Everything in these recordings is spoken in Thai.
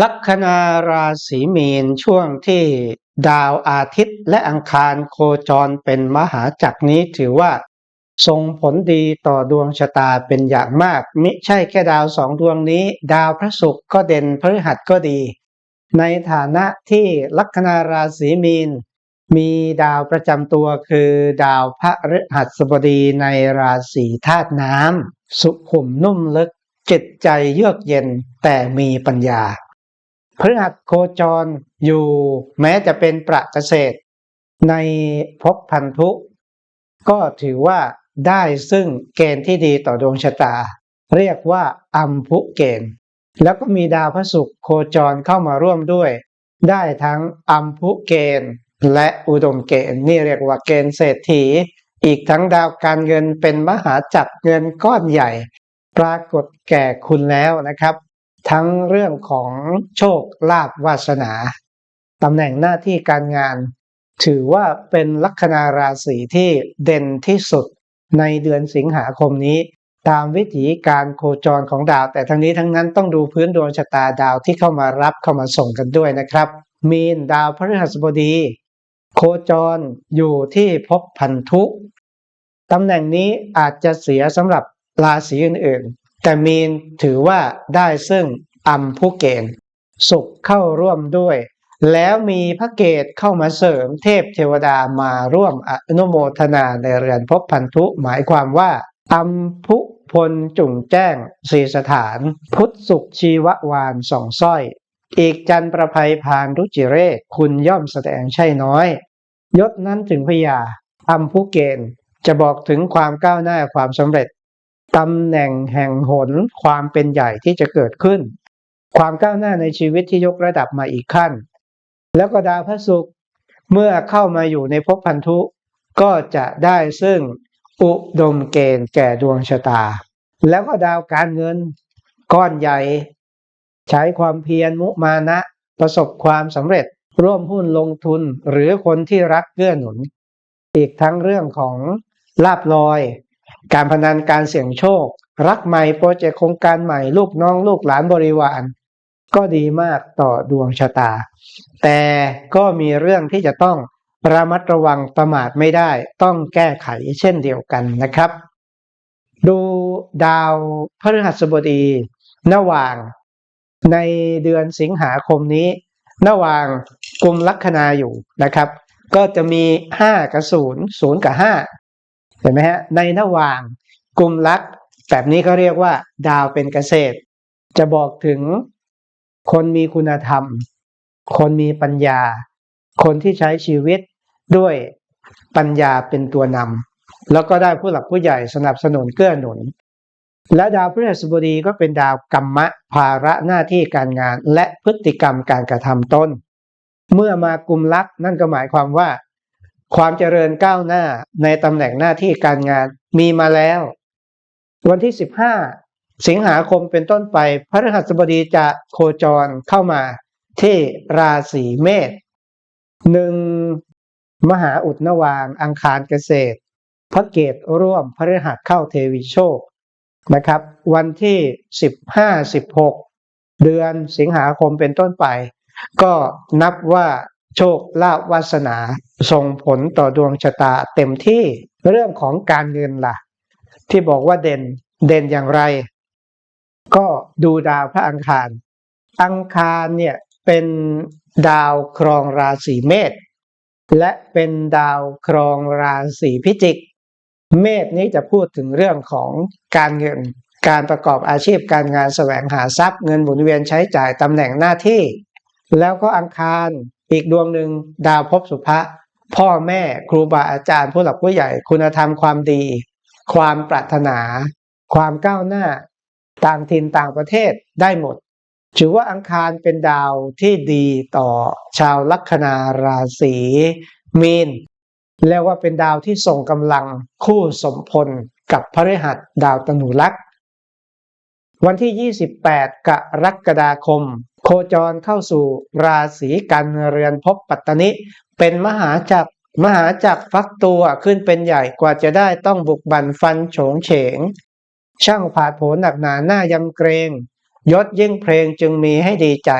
ลัคนาราศีมีนช่วงที่ดาวอาทิตย์และอังคารโคจรเป็นมหาจักรนี้ถือว่าส่งผลดีต่อดวงชะตาเป็นอย่างมาก มิใช่แค่ดาวสองดวงนี้ ดาวพระศุกร์ก็เด่นพฤหัสก็ดี ในฐานะที่ลัคนาราศีมีน มีดาวประจำตัวคือดาวพระฤหัสบดีในราศีธาตุน้ำสุขุมนุ่มลึกจิตใจเยือกเย็นแต่มีปัญญา พฤหัสโคจรอยู่แม้จะเป็นประเกษตร ในภพพันธุ ก็ถือว่าได้ซึ่งเกณฑ์ที่ดีต่อดวงชะตา เรียกว่าอัมพุเกณฑ์ แล้วก็มีดาวพระศุกร์โคจรเข้ามาร่วมด้วย ได้ทั้งอัมพุเกณฑ์ และอุดมเกณฑ์นี่เรียกว่าเกณฑ์เศรษฐี อีกทั้งดาวการเงินเป็นมหาจักรเงินก้อนใหญ่ ปรากฏแก่คุณแล้วนะครับ ทั้งเรื่องของโชคลาภวาสนาตำแหน่งหน้าที่การงาน ถือว่าเป็นลัคนาราศีที่เด่นที่สุดในเดือนสิงหาคมนี้ ตามวิถีการโคจรของดาว แต่ทั้งนี้ทั้งนั้นต้องดูพื้นดวงชะตาดาวที่เข้ามารับเข้ามาส่งกันด้วยนะครับ มีนดาวพฤหัสบดี โคจรอยู่ที่ภพพันธุตำแหน่งนี้อาจจะเสียสำหรับราศีอื่นๆ แต่มีนถือว่าได้ซึ่งอัมพุเกณฑ์ สุขเข้าร่วมด้วย แล้วมีพระเกตเข้ามาเสริมเทพเทวดามาร่วมอนุโมทนาในเรือนภพพันธุหมายความว่าอัมพุพลจุ่งแจ้งสีสถาน พุทธสุขชีววานสองสร้อย อีกจันประภัยพานรุจิเรศคุณย่อมแสดงใช่น้อย ยศนั้นถึงพยาอัมพุเกณฑ์จะบอกถึงความก้าวหน้าความสำเร็จ ตำแหน่งแห่งหนความเป็นใหญ่ที่จะเกิดขึ้น ความก้าวหน้าในชีวิตที่ยกระดับมาอีกขั้น แล้วก็ดาวพระศุกร์เมื่อเข้ามาอยู่ในภพพันธุ ก็จะได้ซึ่งอุดมเกณฑ์แก่ดวงชะตา แล้วก็ดาวการเงินก้อนใหญ่ ใช้ความเพียรมุมานะ ประสบความสำเร็จร่วมหุ้นลงทุนหรือคนที่รักเกื้อหนุน อีกทั้งเรื่องของลาบลอย การพนันการเสี่ยงโชค รักใหม่โปรเจกต์โครงการใหม่ลูกน้องลูกหลานบริวาร ก็ดีมากต่อดวงชะตา แต่ก็มีเรื่องที่จะต้องระมัดระวังประมาทไม่ได้ ต้องแก้ไขเช่นเดียวกันนะครับ ดูดาวพฤหัสบดีระหว่าง ในเดือนสิงหาคมนี้ระหว่างกลุ่มลัคนาอยู่นะครับ ก็จะมี 5 กับ 0 0 กับ5 เห็นไหมฮะในระหว่างกลุ่มลักแบบนี้เขาเรียกว่าดาวเป็นเกษตร จะบอกถึงคนมีคุณธรรม คนมีปัญญา คนที่ใช้ชีวิตด้วยปัญญาเป็นตัวนำแล้วก็ได้ผู้หลักผู้ใหญ่สนับสนุนเกื้อหนุน และดาวพฤหัสบดีก็เป็นดาวกรรมะภาระหน้าที่การงานและพฤติกรรมการกระทำต้น เมื่อมากุมลักนั่นก็หมายความว่า ความเจริญก้าวหน้าในตำแหน่งหน้าที่การงานมีมาแล้ว วันที่ 15 สิงหาคมเป็นต้นไปพระฤหัสบดีจะโคจรเข้ามาที่ราศีเมษหนึ่งมหาอุดนวางอังคารเกษตร พระเกตร่วมพระฤหัสเข้าเทวีโชคนะครับ วันที่ 15-16 เดือนสิงหาคมเป็นต้นไป ก็นับว่า โชคลาภวาสนาส่งผลต่อดวงชะตาเต็มที่เรื่องของการเงินล่ะ ที่บอกว่าเด่นเด่นอย่างไร ก็ดูดาวพระอังคาร อังคารเนี่ยเป็นดาวครองราศีเมษและเป็นดาวครองราศีพิจิก เมษนี้จะพูดถึงเรื่องของการเงิน การประกอบอาชีพการงานแสวงหาทรัพย์เงินหมุนเวียนใช้จ่ายตำแหน่งหน้าที่ แล้วก็อังคาร อีกดวงหนึ่งดาวภพสุภะพ่อแม่ครูบาอาจารย์ผู้หลักผู้ใหญ่คุณธรรมความดี ความปรารถนา ความก้าวหน้า ต่างถิ่นต่างประเทศได้หมด ถือว่าอังคารเป็นดาวที่ดีต่อชาวลัคนาราศีมีนเรียกว่าเป็นดาวที่ส่งกำลังคู่สมพลกับพฤหัสดาวตนุลักษ์วันที่ 28 กรกฎาคม โคจรเข้าสู่ราศีกันเรือนภพปัตตนิ เป็นมหาจักรมหาจักรฟักตัวขึ้นเป็นใหญ่กว่าจะได้ต้องบุกบันฟันโฉงเฉง ช่างผาดโผนหนักหนาหน้ายำเกรง ยศยิ่งเพลงจึงมีให้ดีใจ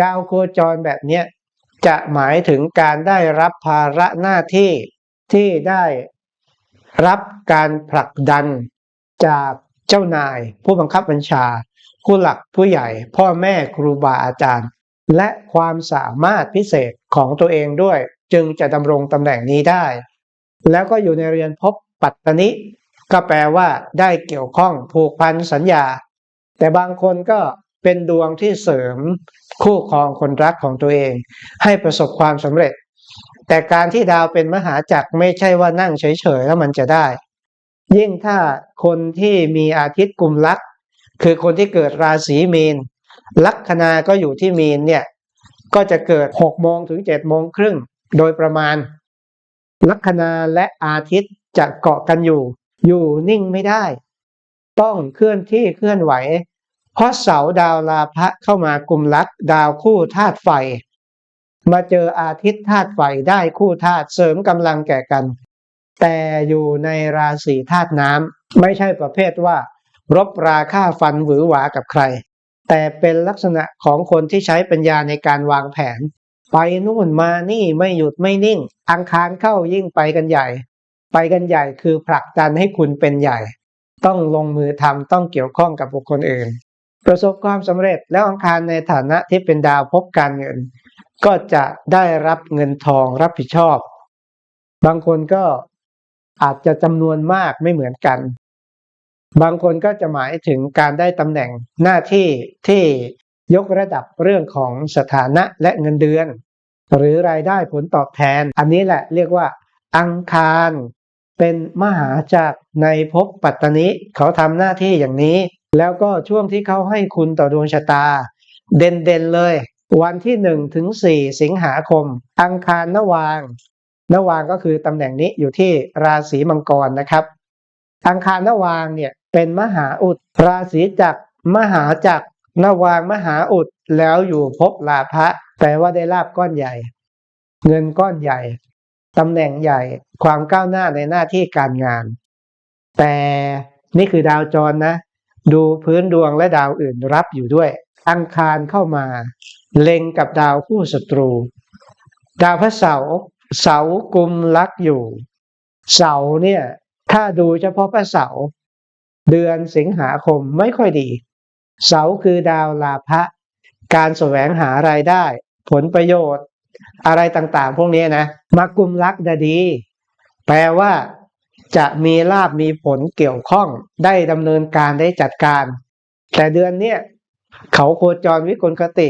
ดาวโคจรแบบเนี้ยจะหมายถึงการได้รับภาระหน้าที่ที่ได้รับการผลักดันจากเจ้านายผู้บังคับบัญชา ผู้หลักผู้ใหญ่ พ่อแม่ครูบาอาจารย์ และความสามารถพิเศษของตัวเองด้วย จึงจะดำรงตำแหน่งนี้ได้ แล้วก็อยู่ในเรียนพบปัตตนิก็แปลว่าได้เกี่ยวข้องผูกพันสัญญา แต่บางคนก็เป็นดวงที่เสริมคู่ครองคนรักของตัวเอง ให้ประสบความสำเร็จ แต่การที่ดาวเป็นมหาจักรไม่ใช่ว่านั่งเฉยๆแล้วมันจะได้ ยิ่งถ้าคนที่มีอาทิตย์กลุ่มลักษ คือคนที่เกิดราศีมีน ลัคนาก็อยู่ที่มีนเนี่ย ก็จะเกิด6โมงถึง7โมงครึ่งโดยประมาณ ลัคนาและอาทิตย์จะเกาะกันอยู่ อยู่นิ่งไม่ได้ ต้องเคลื่อนที่เคลื่อนไหว เพราะเสาดาวลาภะเข้ามากุมลักดาวคู่ธาตุไฟ มาเจออาทิตย์ธาตุไฟได้คู่ธาตุเสริมกำลังแก่กัน แต่อยู่ในราศีธาตุน้ำไม่ใช่ประเภทว่า รบราค่าฟันหวือหวากับใคร แต่เป็นลักษณะของคนที่ใช้ปัญญาในการวางแผน ไปนู่นมานี่ไม่หยุดไม่นิ่ง อังคารเข้ายิ่งไปกันใหญ่ ไปกันใหญ่คือผลักดันให้คุณเป็นใหญ่ ต้องลงมือทำต้องเกี่ยวข้องกับบุคคลอื่น ประสบความสำเร็จแล้วอังคารในฐานะที่เป็นดาวพบการเงิน ก็จะได้รับเงินทองรับผิดชอบ บางคนก็อาจจะจำนวนมากไม่เหมือนกัน บางคนก็จะหมายถึงการได้ตำแหน่งหน้าที่ที่ยกระดับเรื่องของสถานะและเงินเดือน หรือรายได้ผลตอบแทน อันนี้แหละเรียกว่า อังคาร เป็นมหาจากรในภพปัตตนิเขาทำหน้าที่อย่างนี้ แล้วก็ช่วงที่เขาให้คุณต่อดวงชะตา เด่นๆเลย วันที่หนึ่งถึงสี่สิงหาคม อังคารนวางนวางก็คือตำแหน่งนี้อยู่ที่ราศีมังกรนะครับ อังคารนวางเนี่ย เป็นมหาอุด ราศีจักมหาจักนวางมหาอุดแล้วอยู่ภพลาภะแปลว่าได้ลาบก้อนใหญ่ เงินก้อนใหญ่ตำแหน่งใหญ่ความก้าวหน้าในหน้าที่การงาน แต่นี่คือดาวจรนะ ดูพื้นดวงและดาวอื่นรับอยู่ด้วย อังคารเข้ามา เล็งกับดาวคู่ศัตรู ดาวพระเสาร์เสากุมลักอยู่ เสาเนี่ย ถ้าดูเฉพาะพระเสาร์ เดือนสิงหาคมไม่ค่อยดี เสาคือดาวลาภะการแสวงหารายได้ ผลประโยชน์ อะไรต่างๆ พวกนี้นะมากุมลักดดี แปลว่า จะมีลาบมีผลเกี่ยวข้องได้ดำเนินการได้จัดการ แต่เดือนเนี้ยเขาโคจรวิกลคติ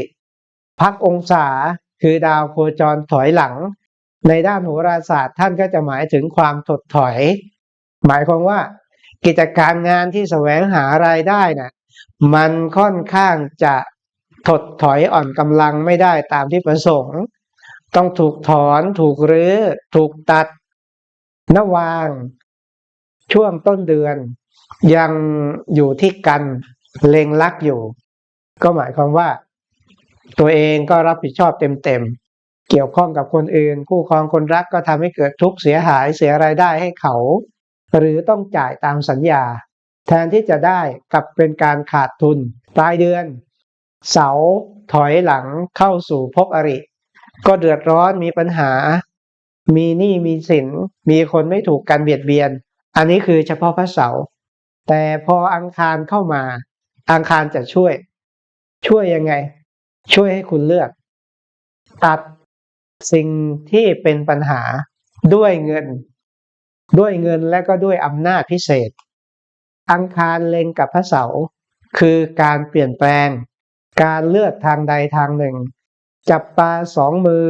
พักองศาคือดาวโคจรถอยหลัง ในด้านโหราศาสตร์ท่านก็จะหมายถึงความถดถอย หมายความว่า กิจการงานที่แสวงหารายได้นะ่ะมันค่อนข้างจะถดถอยอ่อนกำลังไม่ได้ตามที่ประสงค์ ต้องถูกถอนถูกรื้อ ถูกตัดนวาง ช่วงต้นเดือน ยังอยู่ที่กันเล็งลักอยู่ ก็หมายความว่า ตัวเองก็รับผิดชอบเต็มๆ เกี่ยวข้องกับคนอื่น คู่ครองคนรักก็ทำให้เกิดทุกข์เสียหายเสียรายได้ให้เขา หรือต้องจ่ายตามสัญญา แทนที่จะได้กลับเป็นการขาดทุนปลายเดือน เสาถอยหลังเข้าสู่ภพอริ ก็เดือดร้อนมีปัญหา มีหนี้มีสิน มีคนไม่ถูกกันเบียดเบียน อันนี้คือเฉพาะพระเสาแต่พออังคารเข้ามา อังคารจะช่วย ช่วยยังไง ช่วยให้คุณเลือก ตัดสิ่งที่เป็นปัญหาด้วยเงิน ด้วยเงินและก็ด้วยอำนาจพิเศษ อังคารเล็งกับพระเสาร์คือการเปลี่ยนแปลง การเลือกทางใดทางหนึ่ง จับปลาสองมือ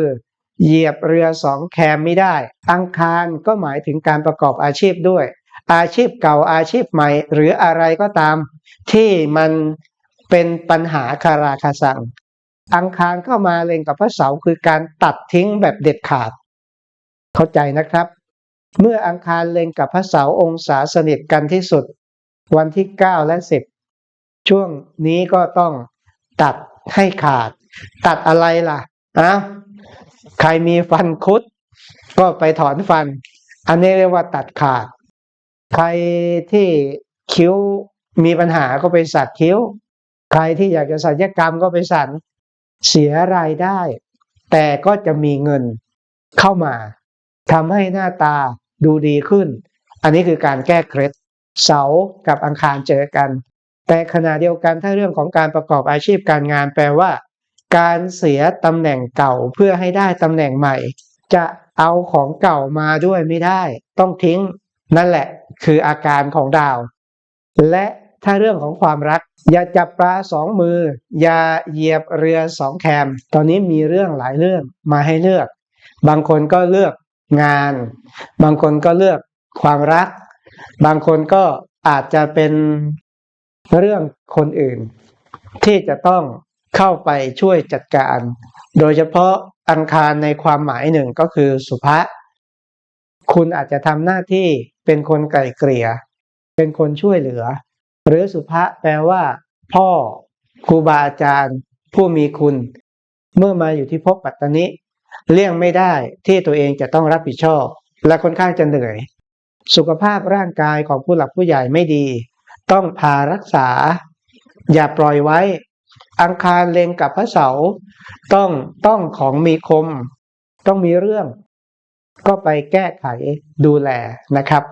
เหยียบเรือสองแคมไม่ได้ อังคารก็หมายถึงการประกอบอาชีพด้วย อาชีพเก่าอาชีพใหม่ หรืออะไรก็ตาม ที่มันเป็นปัญหาคาราคาสังอังคารเข้ามาเล็งกับพระเสาร์คือการตัดทิ้งแบบเด็ดขาด เข้าใจนะครับ เมื่ออังคารเล็งกับพระเสาร์องศาสนิทกันที่สุด วันที่ 9 และ 10 ช่วงนี้ก็ต้องตัดให้ขาด ตัดอะไรล่ะอะใครมีฟันคุด ก็ไปถอนฟัน อันนี้เรียกว่าตัดขาด ใครที่คิ้วมีปัญหาก็ไปสักคิ้ว ใครที่อยากจะสัญญกรรมก็ไปสันเสียรายได้ แต่ก็จะมีเงินเข้ามาทำให้หน้าตา ดูดีขึ้น อันนี้คือการแก้เคล็ดเสากับอังคารเจอกัน แต่ขณะเดียวกันถ้าเรื่องของการประกอบอาชีพการงานแปลว่า การเสียตำแหน่งเก่าเพื่อให้ได้ตำแหน่งใหม่ จะเอาของเก่ามาด้วยไม่ได้ ต้องทิ้ง นั่นแหละคืออาการของดาว และถ้าเรื่องของความรัก อย่าจับปลาสองมือ อย่าเหยียบเรือสองแคม ตอนนี้มีเรื่องหลายเรื่องมาให้เลือก บางคนก็เลือก งาน บางคนก็เลือกความรัก บางคนก็อาจจะเป็นเรื่องคนอื่น ที่จะต้องเข้าไปช่วยจัดการ โดยเฉพาะอังคารในความหมายหนึ่งก็คือสุภะคุณอาจจะทำหน้าที่เป็นคนไกล่เกลี่ย เป็นคนช่วยเหลือ หรือสุภะแปลว่า พ่อครูบาอาจารย์ ผู้มีคุณ เมื่อมาอยู่ที่ภพปัตตนิ เลี่ยงไม่ได้ที่ตัวเองจะต้องรับผิดชอบ และค่อนข้างจะเหนื่อย สุขภาพร่างกายของผู้หลักผู้ใหญ่ไม่ดี ต้องพารักษา อย่าปล่อยไว้ อังคารเล็งกับพระเสาต้องต้องของมีคม ต้องมีเรื่อง ก็ไปแก้ไขดูแลนะครับ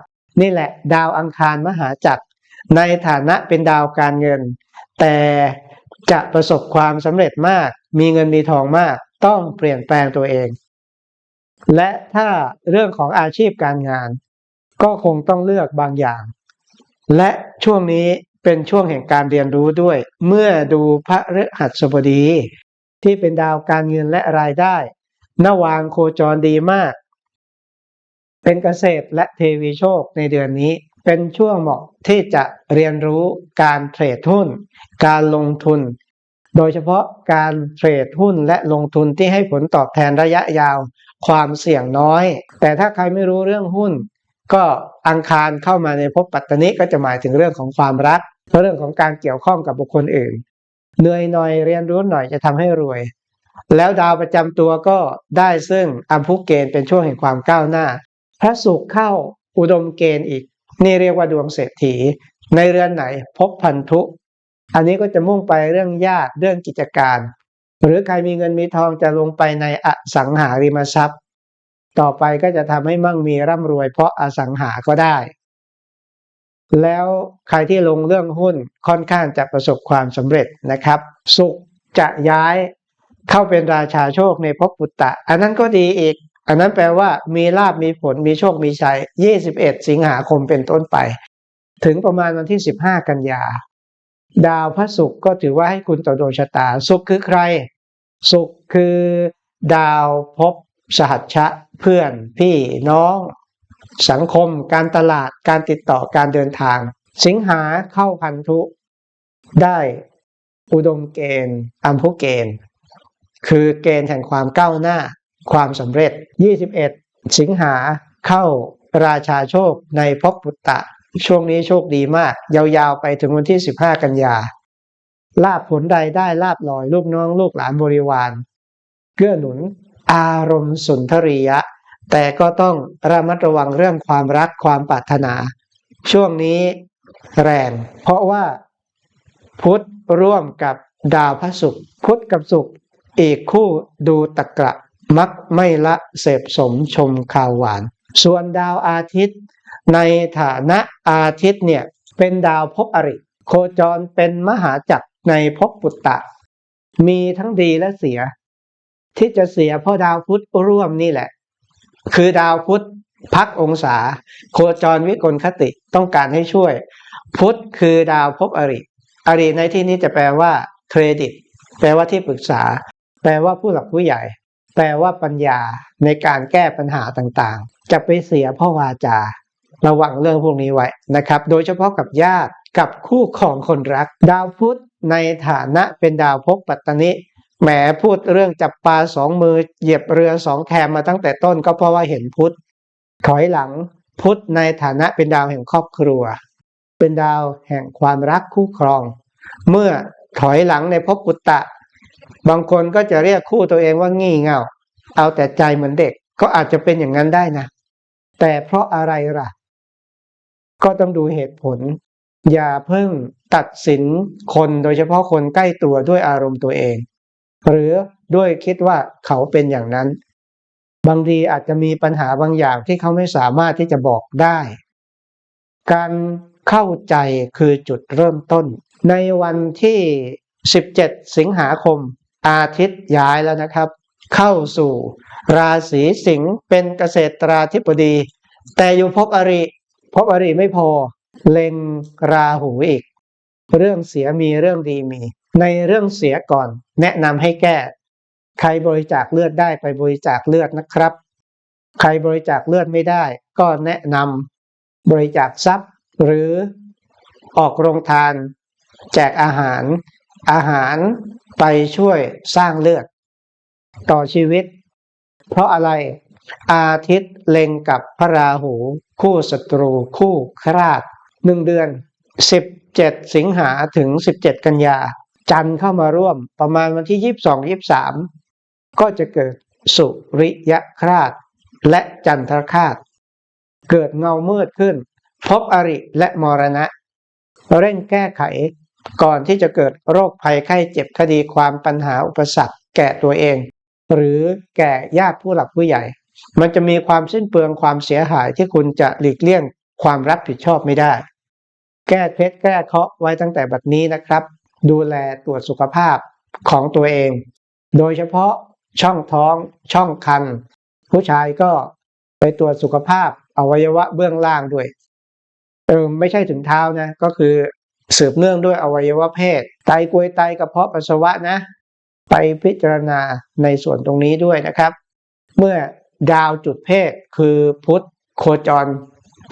นี่แหละดาวอังคารมหาจักรในฐานะเป็นดาวการเงิน แต่จะประสบความสำเร็จมาก มีเงินมีทองมาก ต้องเปลี่ยนแปลงตัวเอง และถ้าเรื่องของอาชีพการงาน ก็คงต้องเลือกบางอย่าง และช่วงนี้เป็นช่วงแห่งการเรียนรู้ด้วย เมื่อดูพระฤหัสบดี ที่เป็นดาวการเงินและรายได้นวางโคจรดีมาก เป็นเกษตรและเทวีโชคในเดือนนี้ เป็นช่วงเหมาะที่จะเรียนรู้การเทรดหุ้น การลงทุน โดยเฉพาะการเทรดหุ้นและลงทุนที่ให้ผลตอบแทนระยะยาว ความเสี่ยงน้อย แต่ถ้าใครไม่รู้เรื่องหุ้น ก็อังคารเข้ามาในภพปัตตานิก็จะหมายถึงเรื่องของความรักเรื่องของการเกี่ยวข้องกับบุคคลอื่นเหนื่อยหน่อยเรียนรู้หน่อยจะทำให้รวย แล้วดาวประจำตัวก็ได้ซึ่งอัมพุเกณฑ์เป็นช่วงแห่งความก้าวหน้า พระศุกร์เข้าอุดมเกณฑ์อีก นี่เรียกว่าดวงเศรษฐี ในเรือนไหนพบพันธุ อันนี้ก็จะมุ่งไปเรื่องญาติเรื่องกิจการ หรือใครมีเงินมีทองจะลงไปในอสังหาริมทรัพย์ ต่อไปก็จะทำให้มั่งมีร่ำรวยเพราะอสังหาก็ได้ แล้วใครที่ลงเรื่องหุ้นค่อนข้างจะประสบความสำเร็จนะครับ สุขจะย้ายเข้าเป็นราชาโชคในภพปุตตะ อันนั้นก็ดีอีก อันนั้นแปลว่ามีลาบมีผลมีโชคมีชัย 21 สิงหาคมเป็นต้นไป ถึงประมาณวันที่ 15 กันยา ดาวพระศุกร์ก็ถือว่าให้คุณต่อดวงชะตาศุกร์คือใครศุกร์คือดาวภพสหัชชะเพื่อนพี่น้อง สังคม การตลาดการติดต่อการเดินทาง สิงหาเข้าพันธุ ได้อุดมเกณฑ์อัมพุเกณฑ์ คือเกณฑ์แห่งความก้าวหน้า ความสำเร็จ 21 สิงหาเข้าราชาโชคในภพปุตตะ ช่วงนี้โชคดีมาก ยาวๆไปถึงวันที่ 15 กันยา ลาบผลใดได้ลาบลอยลูกน้องลูกหลานบริวาร เกื้อหนุน อารมณ์สุนทรียะ แต่ก็ต้องระมัดระวังเรื่องความรักความปรารถนา ช่วงนี้แรง เพราะว่าพุทธร่วมกับดาวพระศุกร์พุทธกับศุกร์อีกคู่ดูตะกระมักไม่ละเสพสมชมข่าวหวาน ส่วนดาวอาทิตย์ ในฐานะอาทิตย์เนี่ยเป็นดาวภพอริ โคจรเป็นมหาจักรในภพปุตตะ มีทั้งดีและเสีย ที่จะเสียเพราะดาวพุธร่วมนี่แหละ คือดาวพุธพักองศา โคจรวิกลคติต้องการให้ช่วย พุธคือดาวภพอริ อริในที่นี้จะแปลว่าเครดิต แปลว่าที่ปรึกษา แปลว่าผู้หลักผู้ใหญ่ แปลว่าปัญญาในการแก้ปัญหาต่างๆ จะไปเสียเพ่อวาจา ระวังเรื่องพวกนี้ไว้นะครับ โดยเฉพาะกับญาติกับคู่ของคนรัก ดาวพุธในฐานะเป็นดาวภพปัตตานิแหมพูดเรื่องจับปลาสองมือเหยียบเรือสองแคมมาตั้งแต่ต้นก็เพราะว่าเห็นพุธถอยหลังพุธในฐานะเป็นดาวแห่งครอบครัว เป็นดาวแห่งความรักคู่ครอง เมื่อถอยหลังในภพปุตตะ บางคนก็จะเรียกคู่ตัวเองว่างี่เง่า เอาแต่ใจเหมือนเด็กก็อาจจะเป็นอย่างนั้นได้นะ แต่เพราะอะไรล่ะ ก็ต้องดูเหตุผล อย่าเพิ่งตัดสินคนโดยเฉพาะคนใกล้ตัวด้วยอารมณ์ตัวเอง หรือด้วยคิดว่าเขาเป็นอย่างนั้น บางทีอาจจะมีปัญหาบางอย่างที่เขาไม่สามารถที่จะบอกได้ การเข้าใจคือจุดเริ่มต้น ในวันที่ 17 สิงหาคม อาทิตย์ย้ายแล้วนะครับ เข้าสู่ ราศีสิงห์เป็นเกษตราธิบดี แต่อยู่ภพอริ ภพอริไม่พอ เล็งราหูอีก เรื่องเสียมีเรื่องดีมี ในเรื่องเสียก่อน แนะนำให้แก้ ใครบริจาคเลือดได้ไปบริจาคเลือดนะครับ ใครบริจาคเลือดไม่ได้ ก็แนะนำบริจาคทรัพย์ หรือออกโรงทาน แจกอาหาร อาหารไปช่วยสร้างเลือด ต่อชีวิต เพราะอะไร อาทิตย์เล็งกับพระราหู คู่ศัตรู คู่คราดหนึ่งเดือน 17 สิงหาถึง 17 กันยา จันทร์เข้ามาร่วมประมาณวันที่ 22 23 ก็จะเกิดสุริยคราดและจันทรคราดเกิดเงามืดขึ้น พบอริและมรณะ เร่งแก้ไขก่อนที่จะเกิดโรคภัยไข้เจ็บคดีความปัญหาอุปสรรคแก่ตัวเอง หรือแก่ญาติผู้หลักผู้ใหญ่ มันจะมีความสิ้นเปลืองความเสียหายที่คุณจะหลีกเลี่ยงความรับผิดชอบไม่ได้ แก้เคล็ดแก้เคาะไว้ตั้งแต่บัดนี้นะครับ ดูแลตรวจสุขภาพของตัวเอง โดยเฉพาะช่องท้องช่องคัน ผู้ชายก็ไปตรวจสุขภาพอวัยวะเบื้องล่างด้วยเออไม่ใช่ถึงเท้านะ ก็คือสืบเนื่องด้วยอวัยวะเพศ ไตกวยไตกระเพาะปัสสาวะนะ ไปพิจารณาในส่วนตรงนี้ด้วยนะครับ เมื่อ ดาวจุดเพศคือพุธโคจร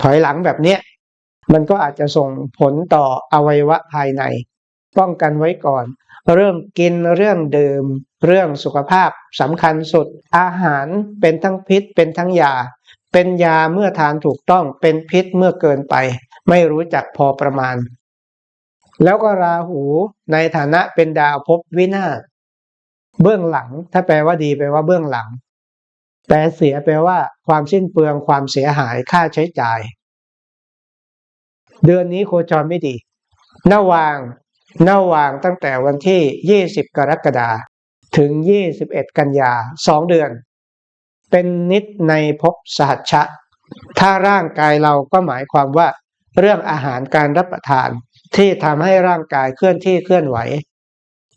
ถอยหลังแบบเนี้ยมันก็อาจจะส่งผลต่ออวัยวะภายใน ป้องกันไว้ก่อน เรื่องกินเรื่องดื่ม เรื่องสุขภาพสำคัญสุด อาหารเป็นทั้งพิษเป็นทั้งยา เป็นยาเมื่อทานถูกต้องเป็นพิษเมื่อเกินไป ไม่รู้จักพอประมาณ แล้วก็ราหูในฐานะเป็นดาวภพวินาศเบื้องหลัง ถ้าแปลว่าดีแปลว่าเบื้องหลัง แต่เสียแปลว่า ความสิ้นเปลืองความเสียหายค่าใช้จ่าย เดือนนี้โคจรไม่ดีหน้าวางหน้าวางตั้งแต่วันที่ 20 กรกฎาคมถึง 21 กันยาสองเดือน เป็นนิดในภพสหัชชะ ถ้าร่างกายเราก็หมายความว่า เรื่องอาหารการรับประทานที่ทำให้ร่างกายเคลื่อนที่เคลื่อนไหว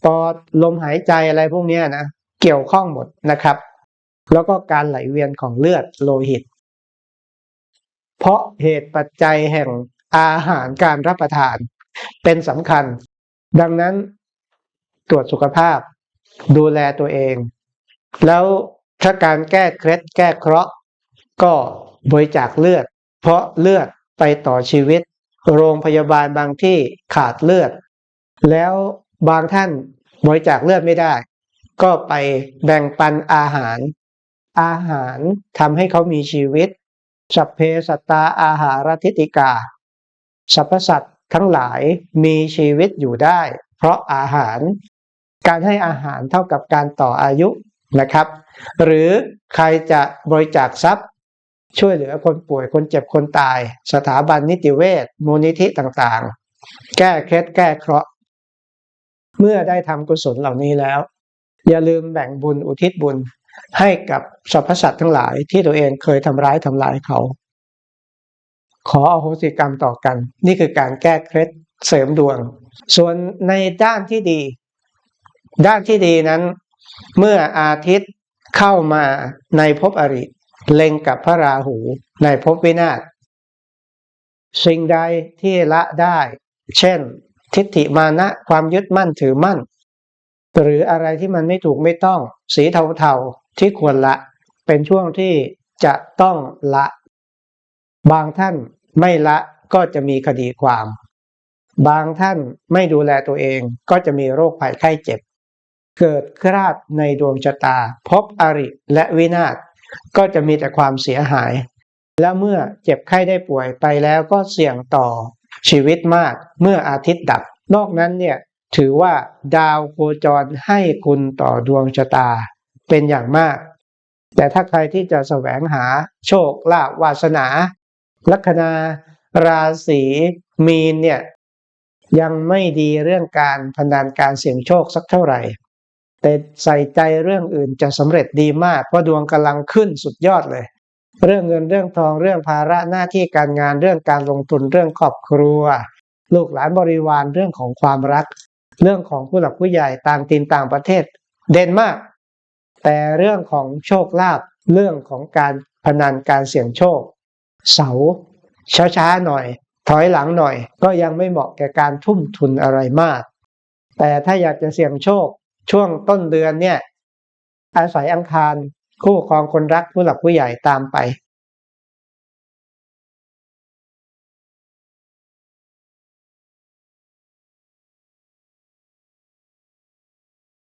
ปอดลมหายใจอะไรพวกนี้นะ เกี่ยวข้องหมดนะครับ แล้วก็การไหลเวียนของเลือดโลหิต เพราะเหตุปัจจัยแห่งอาหารการรับประทานเป็นสำคัญ ดังนั้นตรวจสุขภาพ ดูแลตัวเอง แล้วถ้าการแก้เคล็ดแก้เคราะห์ก็บริจาคเลือด เพราะเลือดไปต่อชีวิต โรงพยาบาลบางที่ขาดเลือด แล้วบางท่านบริจาคเลือดไม่ได้ ก็ไปแบ่งปันอาหาร อาหารทำให้เขามีชีวิต สัพเพสัตตาอาหารทิติกา สรรพสัตว์ทั้งหลายมีชีวิตอยู่ได้ เพราะอาหาร การให้อาหารเท่ากับการต่ออายุนะครับ หรือใครจะบริจาคทรัพย์ ช่วยเหลือคนป่วยคนเจ็บคนตาย สถาบันนิติเวชมูลนิธิต่างๆ แก้เคล็ดแก้เคราะห์เมื่อได้ทำกุศลเหล่านี้แล้ว อย่าลืมแบ่งบุญอุทิศบุญ ให้กับสรรพสัตว์ทั้งหลายที่ตัวเองเคยทำร้ายทำลายเขา ขออโหสิกรรมต่อกัน นี่คือการแก้เคล็ดเสริมดวง ส่วนในด้านที่ดี ด้านที่ดีนั้น เมื่ออาทิตย์เข้ามาในภพอริเล็งกับพระราหูในภพวินาศสิ่งใดที่ละได้ เช่น ทิฏฐิมานะความยึดมั่นถือมั่น หรืออะไรที่มันไม่ถูกไม่ต้อง สีเทาๆ ที่ควรละ เป็นช่วงที่จะต้องละ บางท่านไม่ละก็จะมีคดีความ บางท่านไม่ดูแลตัวเองก็จะมีโรคภัยไข้เจ็บ เกิดคราดในดวงชะตา พบอริและวินาศก็จะมีแต่ความเสียหาย และเมื่อเจ็บไข้ได้ป่วยไปแล้วก็เสี่ยงต่อชีวิตมากเมื่ออาทิตย์ดับ นอกนั้นเนี่ยถือว่าดาวโคจรให้คุณต่อดวงชะตา เป็นอย่างมาก แต่ถ้าใครที่จะแสวงหาโชคลาภวาสนา ลัคนาราศีมีนเนี่ยยังไม่ดีเรื่องการพนันการเสี่ยงโชคสักเท่าไหร่ แต่ใส่ใจเรื่องอื่นจะสำเร็จดีมากเพราะดวงกำลังขึ้นสุดยอดเลย เรื่องเงินเรื่องทองเรื่องภาระหน้าที่การงานเรื่องการลงทุนเรื่องครอบครัว ลูกหลานบริวารเรื่องของความรัก เรื่องของผู้หลักผู้ใหญ่ต่างถิ่นต่างประเทศ เด่นมาก แต่เรื่องของโชคลาภเรื่องของการพนันการเสี่ยงโชค เสาช้าๆหน่อย ถอยหลังหน่อย ก็ยังไม่เหมาะแก่การทุ่มทุนอะไรมาก แต่ถ้าอยากจะเสี่ยงโชค ช่วงต้นเดือนเนี่ยอาศัยอังคารคู่ครองคนรักผู้หลักผู้ใหญ่ตามไป